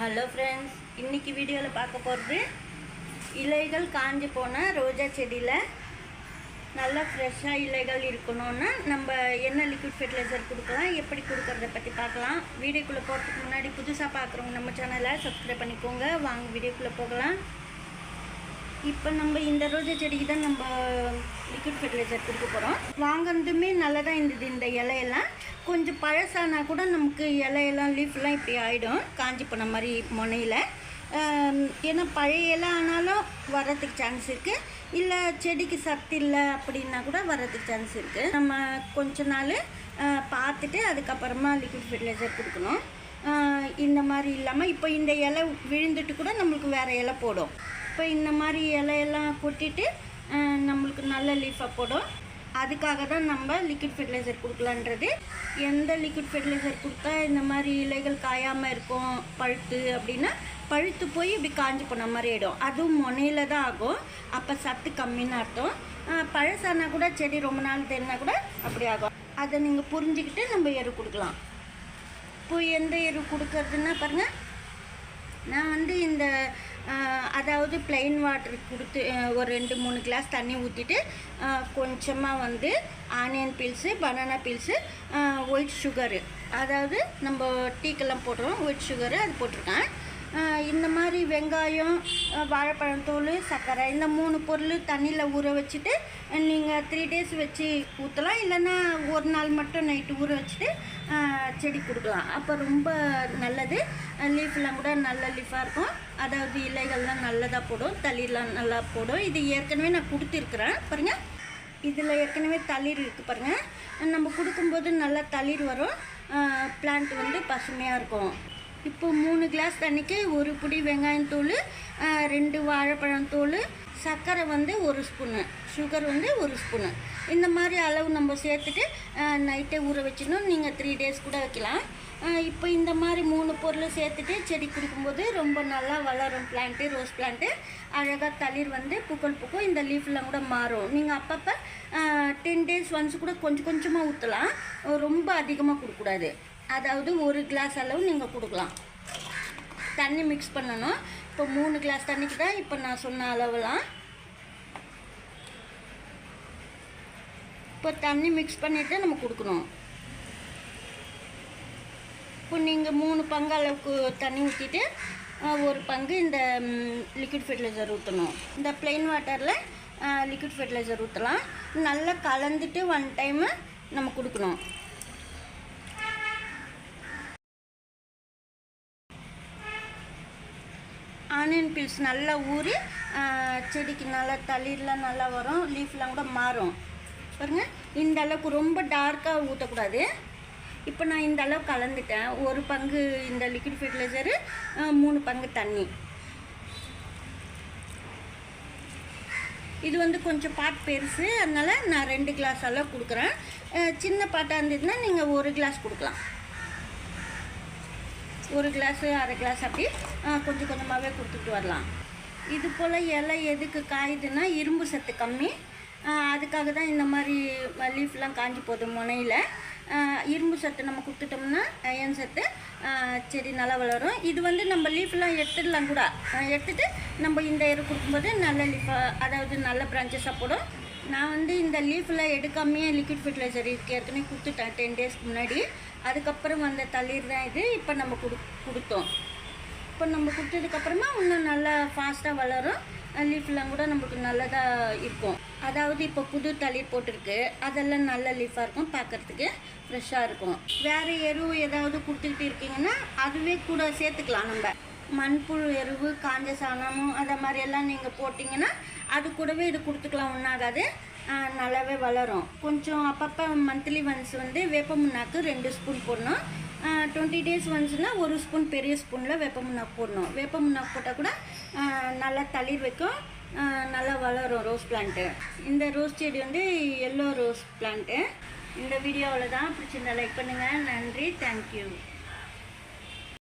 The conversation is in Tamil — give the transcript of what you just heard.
ஹலோ ஃப்ரெண்ட்ஸ் இன்றைக்கி வீடியோவில் பார்க்க போகிறது இலைகள் காஞ்சி போன ரோஜா செடியில் நல்லா ஃப்ரெஷ்ஷாக இலைகள் இருக்கணும்னா நம்ம என்ன லிக்விட் ஃபெர்டிலைசர் கொடுக்கலாம் எப்படி கொடுக்கறத பற்றி பார்க்கலாம். வீடியோக்குள்ளே போகிறதுக்கு முன்னாடி புதுசாக பார்க்குறவங்க நம்ம சேனலை சப்ஸ்கிரைப் பண்ணிக்கோங்க. வாங்க வீடியோக்குள்ளே போகலாம். இப்போ நம்ம இந்த ரோஜா செடிக்கு தான் நம்ம லிக்விட் ஃபெர்டிலைசர் கொடுக்க போகிறோம் வாங்கினதுமே நல்லா தான் இருந்தது இந்த இலையெல்லாம். கொஞ்சம் பழசானா கூட நமக்கு இலையெல்லாம் லீஃப்லாம் இப்படி ஆகிடும் காஞ்சி போன மாதிரி முனையில். ஏன்னா பழைய இலை ஆனாலும் வர்றதுக்கு சான்ஸ் இருக்குது இல்லை செடிக்கு சத்து இல்லை அப்படின்னா கூட வர்றதுக்கு சான்ஸ் இருக்குது நம்ம கொஞ்ச நாள் பார்த்துட்டு அதுக்கப்புறமா லிக்விட் ஃபெர்டிலைசர் கொடுக்கணும். இந்த மாதிரி இல்லாமல் இப்போ இந்த இலை விழுந்துட்டு கூட நம்மளுக்கு வேறு இலை போடும். இப்போ இந்த மாதிரி இலையெல்லாம் கொட்டிட்டு நம்மளுக்கு நல்ல லீஃபாக போடும். அதுக்காக தான் நம்ம லிக்விட் ஃபெர்டிலைசர் கொடுக்கலான்றது. எந்த லிக்விட் ஃபெர்டிலைசர் கொடுத்தா இந்த மாதிரி இலைகள் காயாமல் இருக்கும் பழுத்து அப்படின்னா பழுத்து போய் இப்படி காஞ்சி போன மாதிரி ஆகிடும் அதுவும் முனையில் தான் ஆகும். அப்போ சத்து கம்மின்னு அர்த்தம். ஆ, பழசானா கூட செடி ரொம்ப நாள் தெரினா கூட அப்படி ஆகும். அதை நீங்கள் புரிஞ்சுக்கிட்டு நம்ம எரு கொடுக்கலாம். இப்போ எந்த எரு கொடுக்கறதுன்னா பாருங்கள் நான் வந்து இந்த அதாவது பிளெயின் வாட்டர் கொடுத்து ஒரு ரெண்டு மூணு கிளாஸ் தண்ணி ஊற்றிட்டு கொஞ்சமாக வந்து onion peels banana peels white sugar அதாவது நம்ம டீக்கெல்லாம் போட்டுருவோம் ஒயிட் சுகரு அது போட்டிருக்கேன். இந்த மாதிரி வெங்காயம் ஆஹ், வாழைப்பழம் தோல் சர்க்கரை இந்த மூணு பொருள் தண்ணியில் ஊற வச்சுட்டு நீங்கள் த்ரீ டேஸ் வச்சு ஊற்றலாம் இல்லைன்னா ஒரு நாள் மட்டும் நைட்டு ஊற வச்சுட்டு செடி கொடுக்கலாம். அப்போ ரொம்ப நல்லது. லீஃப்லாம் கூட நல்ல லீஃபாக இருக்கும். அதாவது இலைகள்லாம் நல்லதாக போடும் தளிர்லாம் நல்லா போடும். இது ஏற்கனவே நான் கொடுத்துருக்குறேன் பாருங்கள் இதில் ஏற்கனவே தளிர் இருக்குது பாருங்கள் நம்ம கொடுக்கும்போது நல்லா தளிர் வரும். பிளான்ட் வந்து பசுமையாக இருக்கும். இப்போ மூணு கிளாஸ் தண்ணிக்கு ஒரு புடி வெங்காயத்தூள் தூள் ரெண்டு வாழைப்பழம் தூள் சர்க்கரை வந்து ஒரு ஸ்பூனு சுகர் வந்து ஒரு ஸ்பூனு இந்த மாதிரி அளவு நம்ம சேர்த்துட்டு நைட்டே ஊற வச்சிடணும். நீங்கள் த்ரீ டேஸ் கூட வைக்கலாம். இப்போ இந்த மாதிரி மூணு பொருள் சேர்த்துட்டு செடி கொடுக்கும்போது ரொம்ப நல்லா வளரும் பிளான்ட்டு ரோஸ் பிளான்ட்டு அழகாக தளிர் வந்து பூக்கள் பூக்கும். இந்த லீஃப்லாம் கூட மாறும். நீங்கள் அப்பப்போ டென் டேஸ் ஒன்ஸ் கூட கொஞ்சம் கொஞ்சமாக ஊற்றலாம் ரொம்ப அதிகமாக கொடுக்கக்கூடாது. அதாவது ஒரு கிளாஸ் அளவு நீங்கள் கொடுக்கலாம். தண்ணி மிக்ஸ் பண்ணணும். இப்போ மூணு கிளாஸ் தண்ணிக்கு தான் இப்போ நான் சொன்ன அளவுலாம் இப்போ தண்ணி மிக்ஸ் பண்ணிவிட்டு நம்ம கொடுக்கணும். இப்போ நீங்கள் மூணு பங்கு அளவுக்கு தண்ணி ஊற்றிட்டு ஒரு பங்கு இந்த லிக்விட் ஃபெர்டிலைசர் ஊற்றணும் இந்த ப்ளெயின் வாட்டரில் லிக்விட் ஃபெர்டிலைசர் ஊற்றலாம் நல்லா கலந்துட்டு ஒன் டைமு நம்ம கொடுக்கணும். ஆனியன் பீல்ஸ் நல்லா ஊறி செடிக்கு நல்லா தளிர்லாம் நல்லா வரும் லீஃப்லாம் கூட மாறும். பாருங்கள் இந்த அளவுக்கு ரொம்ப டார்க்காக ஊற்றக்கூடாது இப்போ நான் இந்த அளவு கலந்துட்டேன். ஒரு பங்கு இந்த லிக்விட் ஃபெர்டிலைசரு மூணு பங்கு தண்ணி. இது வந்து கொஞ்சம் பாட் பெருசு. அதனால் நான் ரெண்டு கிளாஸ் அளவு கொடுக்குறேன். சின்ன பாட்டாக இருந்ததுன்னா நீங்கள் ஒரு கிளாஸ் கொடுக்கலாம். ஒரு கிளாஸு அரை கிளாஸ் அப்படி கொஞ்சம் கொஞ்சமாகவே கொடுத்துட்டு வரலாம். இது போல் இலை எதுக்கு காயுதுன்னா இரும்பு சத்து கம்மி. அதுக்காக தான் இந்த மாதிரி லீஃப்லாம் காஞ்சி போகுது முனையில். இரும்பு சத்து நம்ம கொடுத்துட்டோம்னா அயன் சத்து செடி நல்லா வளரும். இது வந்து நம்ம லீஃப்லாம் எடுத்துடலாம் கூட. எடுத்துகிட்டு நம்ம இந்த எரு கொடுக்கும்போது நல்ல லீஃபாக அதாவது நல்ல பிரான்ச்சஸாக போடும். நான் வந்து இந்த லீஃபில் எடுக்காமையே லிக்விட் ஃபர்டிலைசர் இதுக்கு ஏற்கனவே கொடுத்துட்டேன் டென் டேஸ்க்கு முன்னாடி. அதுக்கப்புறம் வந்த தளிர் தான் இது. இப்போ நம்ம கொடு கொடுத்தோம். இப்போ நம்ம கொடுத்ததுக்கப்புறமா இன்னும் நல்லா ஃபாஸ்ட்டாக வளரும். லீஃப்லாம் கூட நம்மளுக்கு நல்லதாக இருக்கும். அதாவது இப்போ புது தளிர் போட்டிருக்கு. அதெல்லாம் நல்ல லீஃபாக இருக்கும் பார்க்கறதுக்கு ஃப்ரெஷ்ஷாக இருக்கும். வேறு எரு ஏதாவது கொடுத்துக்கிட்டு இருக்கீங்கன்னா அதுவே கூட சேர்த்துக்கலாம் நம்ம. மண்புழு எருவு காஞ்ச சாணமும் அதை மாதிரியெல்லாம் நீங்கள் போட்டிங்கன்னா அது கூடவே இது கொடுத்துக்கலாம் ஒன்றாகாது நல்லாவே வளரும். கொஞ்சம் அப்பப்போ மந்த்லி ஒன்ஸ் வந்து வேப்ப முன்னாக்கு ரெண்டு ஸ்பூன் போடணும். டுவெண்ட்டி டேஸ் வந்துச்சுன்னா ஒரு ஸ்பூன் பெரிய ஸ்பூனில் வேப்ப போடணும். வேப்ப போட்டால் கூட நல்லா தளிர் வைக்கும். நல்லா வளரும் ரோஸ் பிளான்ட்டு இந்த ரோஸ் செடி வந்து எல்லோ ரோஸ் பிளான்ட்டு இந்த வீடியோவில் தான் பிடிச்சிருந்தா லைக் பண்ணுங்கள் நன்றி. தேங்க்யூ